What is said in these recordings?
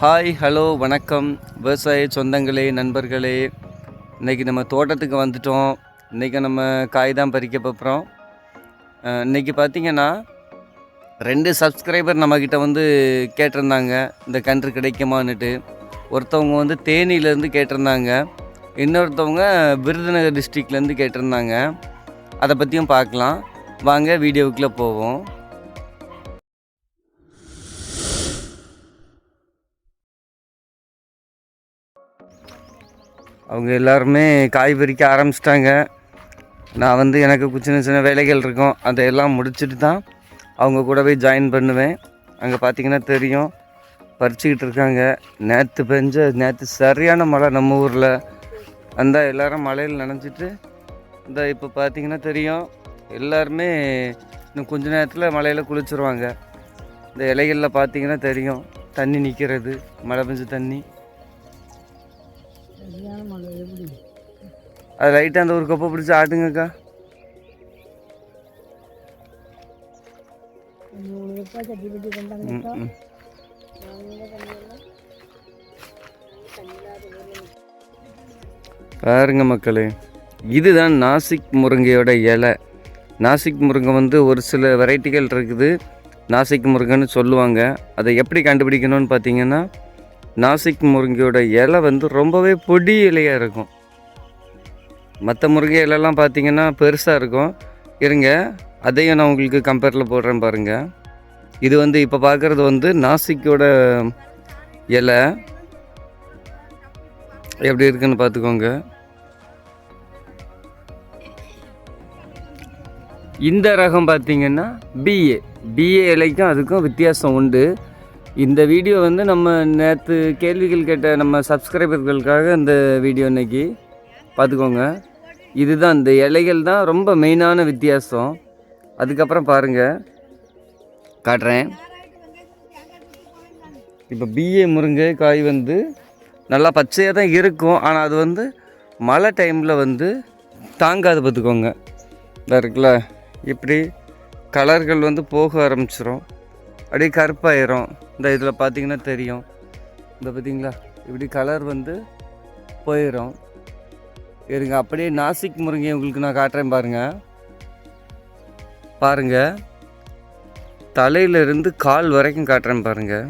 Hi hello வணக்கம். விவசாய சொந்தங்களே நண்பர்களே. இன்றைக்கி நம்ம தோட்டத்துக்கு வந்துட்டோம். இன்றைக்கி நம்ம காய் தான் பறிக்க போகிறோம் இன்றைக்கி பார்த்தீங்கன்னா ரெண்டு சப்ஸ்கிரைபர் நம்மக்கிட்ட வந்து கேட்டிருந்தாங்க. இந்த கன்று கிடைக்குமான்னுட்டு. ஒருத்தவங்க வந்து தேனியிலேருந்து கேட்டிருந்தாங்க. இன்னொருத்தவங்க விருதுநகர் டிஸ்ட்ரிக்ட்லேருந்து கேட்டிருந்தாங்க. அதை பற்றியும் பார்க்கலாம் வாங்க வீடியோவுக்குள்ளே போவோம். அவங்க எல்லாருமே காய் பறிக்க ஆரம்பிச்சிட்டாங்க. நான் வந்து எனக்கு சின்ன சின்ன வேலைகள் இருக்கும். அதையெல்லாம் முடிச்சுட்டு தான் அவங்க கூட போய் ஜாயின் பண்ணுவேன். அங்கே பார்த்தீங்கன்னா தெரியும். பறிச்சுக்கிட்டு இருக்காங்க. நேற்று பெஞ்ச நேற்று சரியான மழை நம்ம ஊரில். அந்த எல்லாரும் மழையில் நனைஞ்சிட்டு இந்த இப்போ பார்த்திங்கன்னா தெரியும். எல்லாருமே இன்னும் கொஞ்ச நேரத்தில் மழையில் குளிச்சிருவாங்க. இந்த இலைகளில் பார்த்திங்கன்னா தெரியும். தண்ணி நிற்கிறது மழை பெஞ்ச தண்ணி. அது லைட்டாக அந்த ஒரு கப்பை பிடிச்சி ஆட்டுங்கக்கா. பாருங்க மக்களே இதுதான் நாசிக் முருங்கையோட இலை. நாசிக் முருங்கை வந்து ஒரு சில வெரைட்டிகள் இருக்குது. நாசிக் முருங்கைன்னு சொல்லுவாங்க. அதை எப்படி கண்டுபிடிக்கணும்னு பார்த்தீங்கன்னா நாசிக் முருங்கையோட இலை வந்து ரொம்பவே பொடி இலையாக இருக்கும். மற்ற முருங்கையிலலாம் பார்த்தீங்கன்னா பெருசாக இருக்கும். இருங்க அதையும் நான் உங்களுக்கு கம்பேரில் போடுறேன் பாருங்கள் இது வந்து இப்போ பார்க்குறது வந்து நாசிக்கோட இலை. எப்படி இருக்குன்னு பார்த்துக்கோங்க. இந்த ரகம் பார்த்தீங்கன்னா பிஏ பிஏ இலைக்கும் அதுக்கும் வித்தியாசம் உண்டு. இந்த வீடியோ வந்து நம்ம நேற்று கேள்விகள் கேட்ட நம்ம சப்ஸ்கிரைபர்களுக்காக இந்த வீடியோ இன்றைக்கி பார்த்துக்கோங்க. இதுதான் இந்த இலைகள் தான் ரொம்ப மெயினான வித்தியாசம். அதுக்கப்புறம் பாருங்கள் காட்டுறேன். இப்போ பிஏ முருங்கை காய் வந்து நல்லா பச்சையாக தான் இருக்கும். ஆனால் அது வந்து மழை டைமில் வந்து தாங்காது பார்த்துக்கோங்க. இதா இருக்குல்ல? இப்படி கலர்கள் வந்து போக ஆரம்பிச்சிடும் அப்படியே கருப்பாயிரும். இந்த இதில் பார்த்தீங்கன்னா தெரியும். இந்த பார்த்தீங்களா? இப்படி கலர் வந்து போயிடும் இருங்க அப்படியே நாசிக் முருங்கை உங்களுக்கு நான் காட்டுறேன் பாருங்கள் பாருங்கள் தலையிலிருந்து கால் வரைக்கும் காட்டுறேன் பாருங்கள்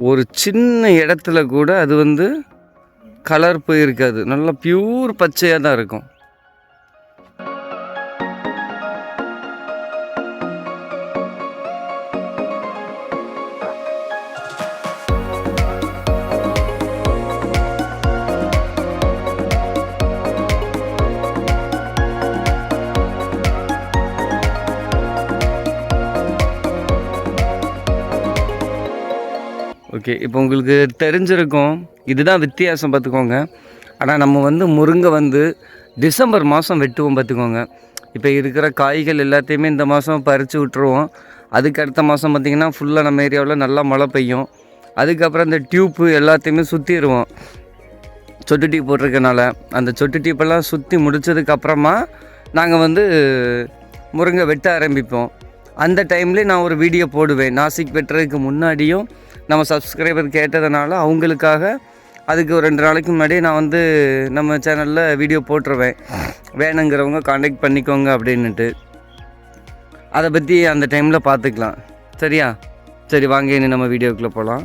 ஒரு சின்ன இடத்துல கூட அது வந்து கலர் போயிருக்காது. நல்லா பியூர் பச்சையாக தான் இருக்கும். ஓகே இப்போ உங்களுக்கு தெரிஞ்சிருக்கும் இதுதான் வித்தியாசம் பார்த்துக்கோங்க. ஆனால் நம்ம வந்து முருங்கை வந்து டிசம்பர் மாதம் வெட்டுவோம் பார்த்துக்கோங்க. இப்போ இருக்கிற காய்கள் எல்லாத்தையுமே இந்த மாதம் பறித்து விட்டுருவோம். அதுக்கு அடுத்த மாதம் பார்த்திங்கன்னா ஃபுல்லாக நம்ம ஏரியாவில் நல்லா மழை பெய்யும். அதுக்கப்புறம் இந்த டியூப்பு எல்லாத்தையுமே சுற்றிடுவோம் சொட்டு டீப் போட்டிருக்கனால அந்த சொட்டு டீப்பெல்லாம் சுற்றி முடிச்சதுக்கப்புறமா நாங்கள் வந்து முருங்கை வெட்ட ஆரம்பிப்போம். அந்த டைம்லேயே நான் ஒரு வீடியோ போடுவேன். நாசிக் வெட்டுறதுக்கு முன்னாடியும் நம்ம சப்ஸ்கிரைபர் கேட்டதுனால அவங்களுக்காக அதுக்கு ஒரு ரெண்டு நாளைக்கு முன்னாடியே நான் வந்து நம்ம சேனலில் வீடியோ போட்டுருவேன். வேணுங்கிறவங்க காண்டாக்ட் பண்ணிக்கோங்க அப்படின்னுட்டு. அதை பற்றி அந்த டைமில் பார்த்துக்கலாம் சரியா? சரி வாங்க இனி நம்ம வீடியோக்குள்ளே போகலாம்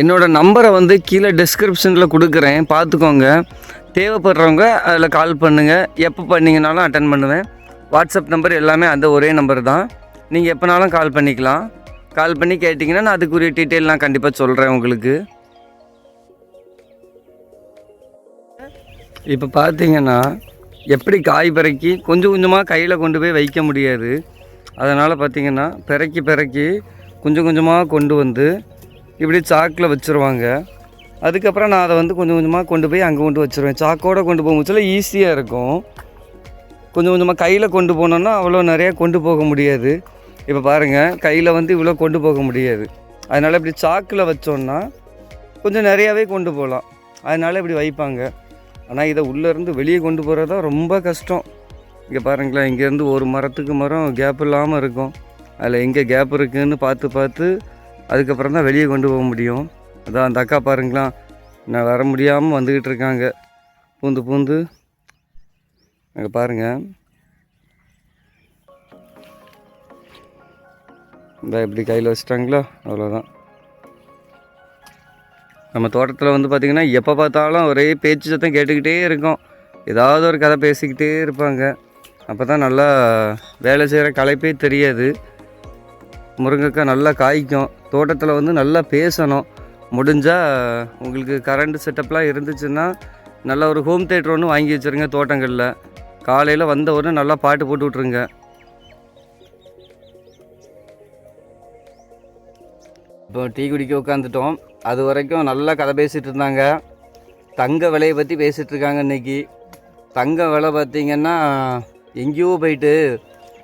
என்னோடய நம்பரை வந்து கீழே டிஸ்கிரிப்ஷனில் கொடுக்குறேன். பார்த்துக்கோங்க தேவைப்படுறவங்க அதில் கால் பண்ணுங்கள் எப்போ பண்ணிங்கனாலும் அட்டன் பண்ணுவேன். வாட்ஸ்அப் நம்பர் எல்லாமே அந்த ஒரே நம்பர் தான். நீங்கள் எப்போனாலும் கால் பண்ணிக்கலாம். கால் பண்ணி கேட்டிங்கன்னா நான் அதுக்குரிய டீட்டெயில் நான் கண்டிப்பாக சொல்கிறேன் உங்களுக்கு. இப்போ பார்த்தீங்கன்னா எப்படி காய் பிறக்கி கொஞ்சம் கொஞ்சமாக கையில் கொண்டு போய் வைக்க முடியாது. அதனால் பார்த்தீங்கன்னா பிறக்கி பிறக்கி கொஞ்சம் கொஞ்சமாக கொண்டு வந்து இப்படி சாக்கில் வச்சுருவாங்க. அதுக்கப்புறம் நான் அதை வந்து கொஞ்சம் கொஞ்சமாக கொண்டு போய் அங்கே கொண்டு வச்சுருவேன். சாக்கோடு கொண்டு போகும்போதுல ஈஸியாக இருக்கும். கொஞ்சம் கொஞ்சமாக கையில் கொண்டு போனோன்னா அவ்வளோ நிறையா கொண்டு போக முடியாது. இப்போ பாருங்கள் கையில் வந்து இவ்வளோ கொண்டு போக முடியாது. அதனால் இப்படி சாக்கில் வச்சோன்னா கொஞ்சம் நிறையாவே கொண்டு போகலாம் அதனால் இப்படி வைப்பாங்க. ஆனால் இதை உள்ளேருந்து வெளியே கொண்டு போகிறது தான் ரொம்ப கஷ்டம். இங்கே பாருங்களேன் இங்கேருந்து ஒரு மரத்துக்கு மரம் கேப் இல்லாமல் இருக்கும். அதில் எங்கே கேப் இருக்குதுன்னு பார்த்து பார்த்து அதுக்கப்புறம் தான் வெளியே கொண்டு போக முடியும். அதான் அந்த அக்கா பாருங்களாம் நான் வர முடியாமல் வந்துக்கிட்டு இருக்காங்க. பூந்து பூந்து. அங்கே பாருங்கள் இந்த இப்படி கையில் வச்சிட்டாங்களோ? அவ்வளோதான் நம்ம தோட்டத்தில் வந்து பார்த்திங்கன்னா எப்போ பார்த்தாலும் ஒரே பேச்சு சத்தம் கேட்டுக்கிட்டே இருக்கும். ஏதாவது ஒரு கதை பேசிக்கிட்டே இருப்பாங்க. அப்போ தான் நல்லா வேலை செய்கிற களைப்பே தெரியாது. முருங்கைக்காய் நல்லா காய்க்கும். தோட்டத்தில் வந்து நல்லா பேசணும். முடிஞ்சால் உங்களுக்கு கரண்ட் செட்டப்லாம் இருந்துச்சுன்னா நல்ல ஒரு ஹோம் தேட்டர் ஒன்று வாங்கி வச்சுருங்க தோட்டங்களில். காலையில் வந்த உடனே நல்லா பாட்டு போட்டு விட்ருங்க இப்போ டீ குடிக்க உட்காந்துட்டோம். அது வரைக்கும் நல்லா கதை பேசிகிட்டு இருந்தாங்க. தங்க விலையை பற்றி பேசிகிட்டு இருக்காங்க இன்னைக்கு. தங்க விலை பார்த்தீங்கன்னா எங்கேயோ போயிட்டு.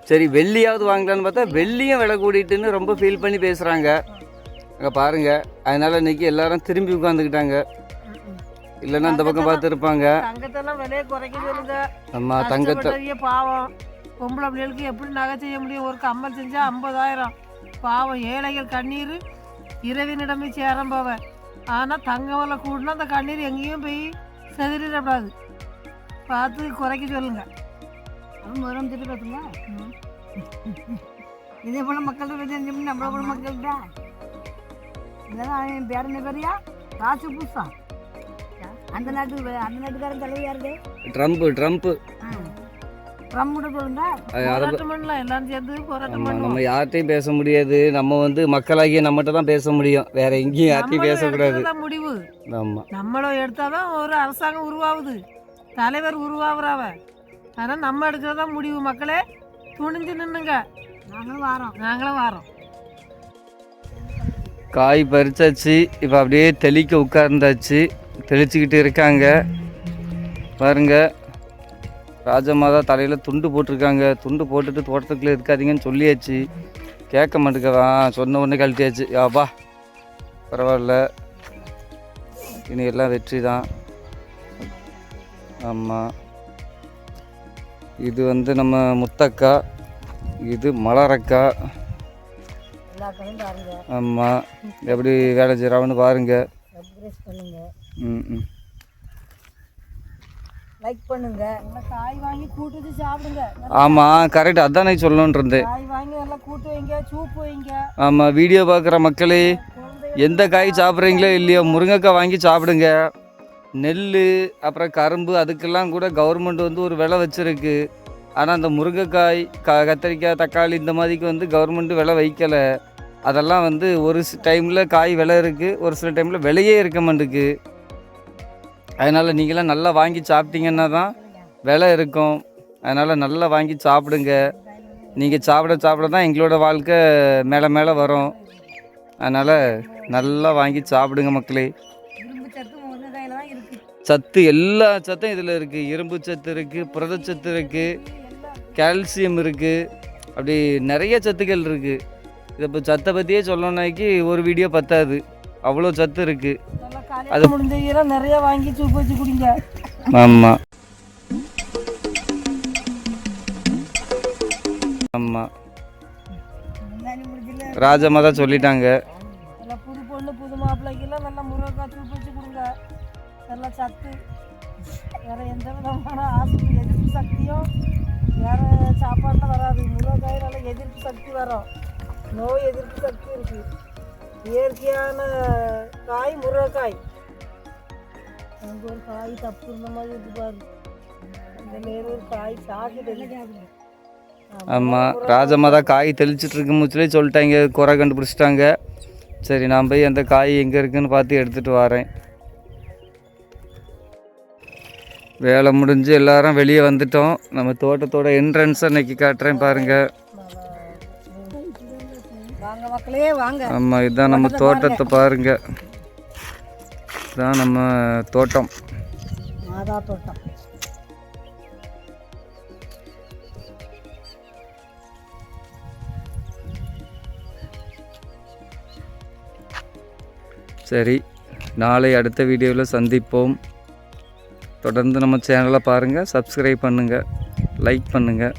சரி வெள்ளியாவது வாங்கலான்னு பார்த்தா வெள்ளியும் விலை கூடிட்டுன்னு ரொம்ப ஃபீல் பண்ணி பேசுகிறாங்க அங்கே பாருங்கள் அதனால் இன்னைக்கு எல்லாரும் திரும்பி உட்காந்துக்கிட்டாங்க. இல்லைன்னா இந்த பக்கம் பார்த்துருப்பாங்க. தங்கத்தெல்லாம் விலையை குறைக்க சொல்லுங்க நம்ம தங்கத்தை பாவம். பொம்பளை பிள்ளைகளுக்கு எப்படி நகை செய்ய முடியும்? ஒரு கம்மல் செஞ்சா ஐம்பதாயிரம். பாவம் ஏழைகள் கண்ணீர். இரவினிடமே சேரம் போவேன் ஆனால் தங்க விலை கூடனா அந்த கண்ணீர் எங்கேயும் போய் செதறிடக்கூடாது பார்த்து குறைக்க சொல்லுங்க. மரம் திட்டு பார்த்துங்க இதே போல மக்கள்கிட்ட தெரிஞ்சு நம்மள போல மக்கள்கிட்ட. இதெல்லாம் என் பேரனை பேரையா ராசு புதுசா அந்த நாட்டு அந்த நாட்டுக்காரன் தலைவர் யாருது ட்ரம்ப்பு ட்ரம்ப்பு நம்ம யார்கிட்டையும் பேச முடியாது. நம்ம வந்து மக்களாகிய நம்மகிட்ட தான் பேச முடியும். வேற எங்கேயும் யார்கிட்டையும் பேசக்கூடாது முடிவு. ஆமாம் நம்மளும் எடுத்தாதான் ஒரு அரசாங்கம் உருவாகுது. தலைவர் உருவாகுறாவ அதனால் நம்ம எடுக்கிறதா முடிவு. மக்களே துணிஞ்சு நின்னுங்க. நாங்களும் வாரோம். நாங்களும் வாரோம். காய் பறிச்சாச்சு. இப்போ அப்படியே தெளிக்க உட்கார்ந்தாச்சு. தெளிச்சுக்கிட்டு இருக்காங்க. பாருங்க. ராஜமாதா தலையில் துண்டு போட்டிருக்காங்க. துண்டு போட்டுட்டு தோட்டத்துக்குள்ளே இருக்காதீங்கன்னு சொல்லியாச்சு. கேட்க மாட்டேங்கவா சொன்ன உடனே கழட்டியாச்சு. யாப்பா பரவாயில்ல. இனி எல்லாம் வெற்றி தான். ஆமாம் இது வந்து நம்ம முத்தக்கா. இது மலரக்கா. ஆமாம் எப்படி வேலை செய்கிறான்னு பாருங்க. சப்ஸ்கிரைப் பண்ணுங்க. ம் ம். லைக் பண்ணுங்க. காய் வாங்கி கூட்டு சாப்பிடுங்க. ஆமாம் கரெக்ட் அதான் நான் சொல்லணுன்னு இருந்தேன் காய் வாங்கி நல்லா கூட்டு வைங்க சூப்பு வைங்க. ஆமாம் வீடியோ பார்க்குற மக்களே எந்த காய் சாப்பிட்றீங்களோ இல்லையோ முருங்கைக்காய் வாங்கி சாப்பிடுங்க. நெல் அப்புறம் கரும்பு அதுக்கெல்லாம் கூட கவர்மெண்ட் வந்து ஒரு விலை வச்சுருக்கு. ஆனால் அந்த முருங்கைக்காய் க கத்திரிக்காய் தக்காளி இந்த மாதிரிக்கு வந்து கவர்மெண்ட் விலை வைக்கலை. அதெல்லாம் வந்து ஒரு டைமில் காய் விலை இருக்குது ஒரு சில டைமில் விலையே இருக்க மாட்டுக்கு அதனால் நீங்களாம் நல்லா வாங்கி சாப்பிட்டீங்கன்னா தான் விலை இருக்கும். அதனால் நல்லா வாங்கி சாப்பிடுங்க. நீங்கள் சாப்பிட சாப்பிட தான் எங்களோட வாழ்க்கை மேலே மேலே வரும். அதனால் நல்லா வாங்கி சாப்பிடுங்க மக்களே. சத்து எல்லா சத்தும் இதில் இருக்குது இரும்பு சத்து இருக்குது புரதச்சத்து இருக்குது கால்சியம் இருக்குது அப்படி நிறைய சத்துக்கள் இருக்குது இதை இப்போ சத்தை பற்றியே சொல்லணுன்னாக்கி ஒரு வீடியோ பத்தாது. அவ்வளோ சத்து இருக்குது காலையில் முடிஞ்ச ஈரம் நிறைய வாங்கி சூப்பு வச்சு குடிங்க. ஆமாம் ஆமாம் ராஜம்மா தான் சொல்லிட்டாங்க. நல்லா புது பொண்ணு புது மாப்பிள்ளைக்கெல்லாம் நல்லா முருங்கைக்காய் சூப்பு வச்சு கொடுங்க. நல்லா சத்து. வேற எந்த விதமான ஆஸ்பத்திரி எதிர்ப்பு சக்தியும் வேற சாப்பாட்டில் வராது. முருங்கைக்காய் நல்லா எதிர்ப்பு சக்தி வரும். நோய் எதிர்ப்பு சக்தி இருக்கு. இயற்கையான காய் முருங்கைக்காய். அங்கே ஒரு காய் தப்பு இருந்த மாதிரி இருக்கு பாரு. இந்த நேரம் ஒரு காய் சாப்பிட்டு ஆமாம் ராஜம்மா தான் காய் தெளிச்சிட்டு இருக்கும் முச்சிலே சொல்லிட்டாங்க குறை கண்டுபிடிச்சிட்டாங்க. சரி நான் போய் அந்த காய் எங்கே இருக்குன்னு பார்த்து எடுத்துகிட்டு வரேன். வேலை முடிஞ்சு எல்லாரும் வெளியே வந்துட்டோம். நம்ம தோட்டத்தோட என்ட்ரன்ஸ் அன்னைக்கு காட்டுறேன் வாங்க ஆமாம் இதுதான் நம்ம தோட்டத்தை பாருங்கள் இதுதான் நம்ம தோட்டம். மாதா தோட்டம். சரி நாளை அடுத்த வீடியோவில் சந்திப்போம். தொடர்ந்து நம்ம சேனலை பாருங்கள் சப்ஸ்கிரைப் பண்ணுங்கள் லைக் பண்ணுங்கள்